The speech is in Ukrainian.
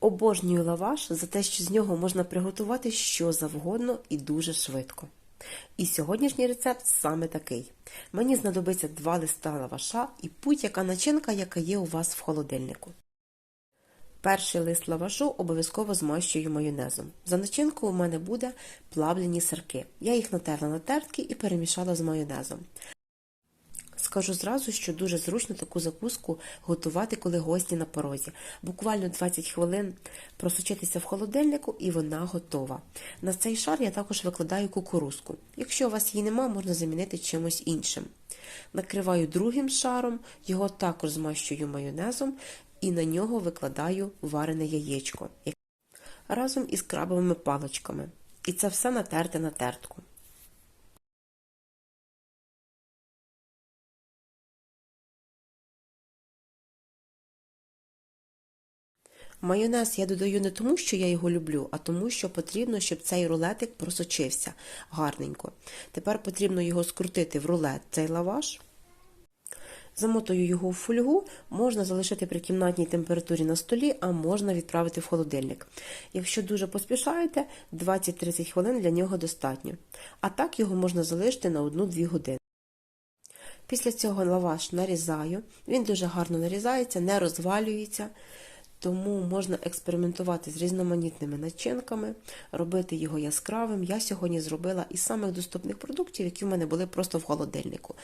Обожнюю лаваш за те, що з нього можна приготувати що завгодно і дуже швидко. І сьогоднішній рецепт саме такий. Мені знадобиться два листа лаваша і будь-яка начинка, яка є у вас в холодильнику. Перший лист лавашу обов'язково змащую майонезом. За начинку у мене буде плавлені сирки. Я їх натерла на тертки і перемішала з майонезом. Скажу зразу, що дуже зручно таку закуску готувати, коли гості на порозі. Буквально 20 хвилин просочитися в холодильнику і вона готова. На цей шар я також викладаю кукурузку. Якщо у вас її нема, можна замінити чимось іншим. Накриваю другим шаром, його також змащую майонезом і на нього викладаю варене яєчко разом із крабовими паличками. І це все натерте на тертку. Майонез я додаю не тому, що я його люблю, а тому, що потрібно, щоб цей рулетик просочився гарненько. Тепер потрібно його скрутити в рулет цей лаваш. Замотую його в фольгу, можна залишити при кімнатній температурі на столі, а можна відправити в холодильник. Якщо дуже поспішаєте, 20-30 хвилин для нього достатньо. А так його можна залишити на 1-2 години. Після цього лаваш нарізаю, він дуже гарно нарізається, не розвалюється, тому можна експериментувати з різноманітними начинками, робити його яскравим. Я сьогодні зробила із самих доступних продуктів, які в мене були просто в холодильнику.